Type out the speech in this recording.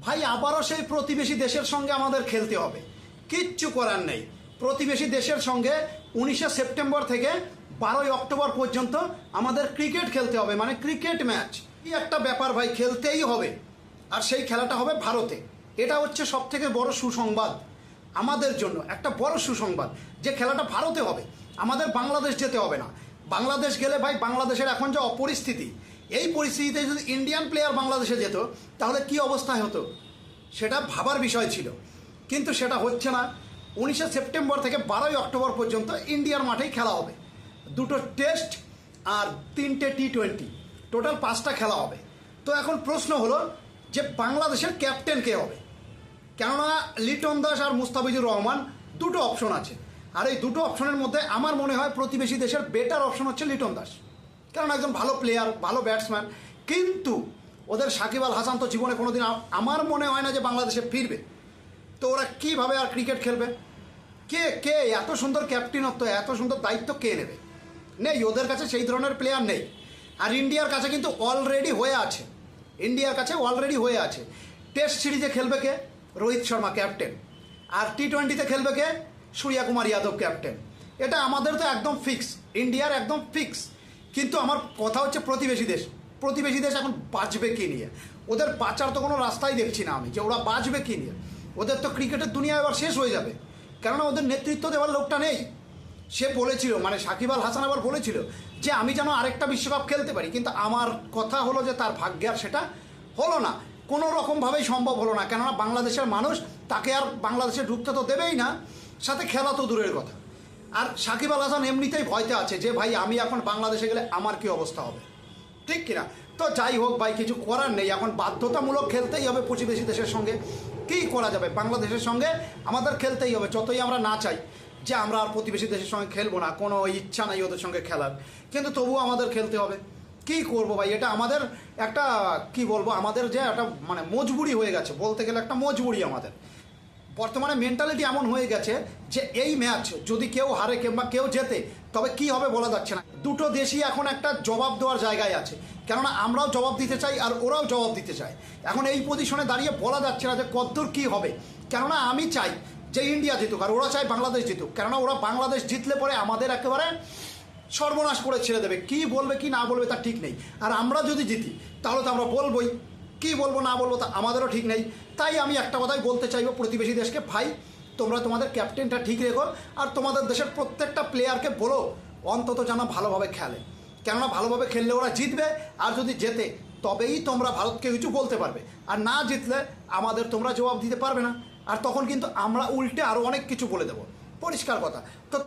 ভাই, আবারও সেই প্রতিবেশী দেশের সঙ্গে আমাদের খেলতে হবে। কিচ্ছু করার নেই। প্রতিবেশী দেশের সঙ্গে উনিশে সেপ্টেম্বর থেকে বারোই অক্টোবর পর্যন্ত আমাদের ক্রিকেট খেলতে হবে মানে ক্রিকেট ম্যাচ। এই একটা ব্যাপার ভাই, খেলতেই হবে। আর সেই খেলাটা হবে ভারতে। এটা হচ্ছে সব থেকে বড় সুসংবাদ আমাদের জন্য, একটা বড় সুসংবাদ যে খেলাটা ভারতে হবে। আমাদের বাংলাদেশ যেতে হবে না। বাংলাদেশ গেলে ভাই, বাংলাদেশের এখন যে অপরিস্থিতি এই পরিস্থিতিতে যদি ইন্ডিয়ান প্লেয়ার বাংলাদেশে যেত, তাহলে কি অবস্থায় হতো? সেটা ভাবার বিষয় ছিল। কিন্তু সেটা হচ্ছে না। উনিশে সেপ্টেম্বর থেকে বারোই অক্টোবর পর্যন্ত ইন্ডিয়ার মাঠেই খেলা হবে। দুটো টেস্ট আর তিনটে টি টোয়েন্টি টোটাল পাঁচটা খেলা হবে। তো এখন প্রশ্ন হলো যে বাংলাদেশের ক্যাপ্টেন কে হবে? কেননা লিটন দাস আর মুস্তাফিজুর রহমান দুটো অপশন আছে। আর এই দুটো অপশনের মধ্যে আমার মনে হয় প্রতিবেশী দেশের বেটার অপশন হচ্ছে লিটন দাস। কারণ একজন ভালো প্লেয়ার ভালো ব্যাটসম্যান কিন্তু ওদের সাকিব আল হাসান তো জীবনে কোনোদিন আমার মনে হয় না যে বাংলাদেশে ফিরবে। তো ওরা কীভাবে আর ক্রিকেট খেলবে? কে কে, এত সুন্দর ক্যাপ্টেনত্ব এত সুন্দর দায়িত্ব কে নেবে? নেই, ওদের কাছে সেই ধরনের প্লেয়ার নেই। আর ইন্ডিয়ার কাছে কিন্তু অলরেডি হয়ে আছে। ইন্ডিয়ার কাছে অলরেডি হয়ে আছে। টেস্ট সিরিজে খেলবে কে? রোহিত শর্মা ক্যাপ্টেন আর টি টোয়েন্টিতে খেলবে কে? সূর্যা কুমার যাদব ক্যাপ্টেন এটা আমাদের তো একদম ফিক্স ইন্ডিয়ার একদম ফিক্স কিন্তু আমার কথা হচ্ছে প্রতিবেশী দেশ। প্রতিবেশী দেশ এখন বাঁচবে কি নিয়ে? ওদের বাঁচার তো কোনো রাস্তাই দেখছি না আমি, যে ওরা বাঁচবে কি নিয়ে? ওদের তো ক্রিকেটের দুনিয়া এবার শেষ হয়ে যাবে। কেননা ওদের নেতৃত্ব দেওয়ার লোকটা নেই। সে বলেছিল মানে সাকিব আল হাসান আবার বলেছিল যে, আমি যেন আরেকটা বিশ্বকাপ খেলতে পারি। কিন্তু আমার কথা হলো যে, তার ভাগ্যে আর সেটা হলো না। কোনো রকমভাবেই সম্ভব হলো না। কেননা বাংলাদেশের মানুষ তাকে আর বাংলাদেশে ঢুকতে তো দেবেই না। সাথে খেলা তো দূরের কথা। আর সাকিব আল হাসান এমনিতেই ভয়তে আছে যে, ভাই, আমি এখন বাংলাদেশে গেলে আমার কি অবস্থা হবে? ঠিক কিনা? তো যাই হোক ভাই, কিছু করার নেই। এখন বাধ্যতামূলক খেলতেই হবে প্রতিবেশী দেশের সঙ্গে। কী করা যাবে? বাংলাদেশের সঙ্গে আমাদের খেলতেই হবে, যতই আমরা না চাই যে আমরা আর প্রতিবেশী দেশের সঙ্গে খেলব না, কোনো ইচ্ছা নাই ওদের সঙ্গে খেলার। কিন্তু তবুও আমাদের খেলতে হবে। কী করব ভাই? এটা আমাদের একটা, কি বলব? আমাদের যে একটা মানে মজবুরি হয়ে গেছে। বলতে গেলে একটা মজবুরি আমাদের। বর্তমানে মেন্টালিটি এমন হয়ে গেছে যে এই ম্যাচ যদি কেউ হারে কিংবা কেউ জেতে, তবে কি হবে বলা যাচ্ছে না। দুটো দেশই এখন একটা জবাব দেওয়ার জায়গায় আছে। কেননা আমরাও জবাব দিতে চাই আর ওরাও জবাব দিতে চায়। এখন এই পজিশনে দাঁড়িয়ে বলা যাচ্ছে না যে কদ্দূর কী হবে। কেননা আমি চাই যে ইন্ডিয়া জিতুক আর ওরা চায় বাংলাদেশ জিতুক। কেননা ওরা বাংলাদেশ জিতলে পরে আমাদের একেবারে সর্বনাশ করে ছেড়ে দেবে। কি বলবে কি না বলবে তার ঠিক নেই। আর আমরা যদি জিতি, তাহলে তো আমরা বলবোই। কি বলব, না বলব তা আমাদেরও ঠিক নেই। তাই আমি একটা কথাই বলতে চাইব প্রতিবেশী দেশকে, ভাই, তোমরা তোমাদের ক্যাপ্টেনটা ঠিক রেখো আর তোমাদের দেশের প্রত্যেকটা প্লেয়ারকে বলো, অন্তত যেন ভালোভাবে খেলে। কেননা ভালোভাবে খেললে ওরা জিতবে আর যদি জেতে, তবেই তোমরা ভারতকে কিছু বলতে পারবে। আর না জিতলে আমাদের তোমরা জবাব দিতে পারবে না। আর তখন কিন্তু আমরা উল্টে আরও অনেক কিছু বলে দেবো। পরিষ্কার কথা। তো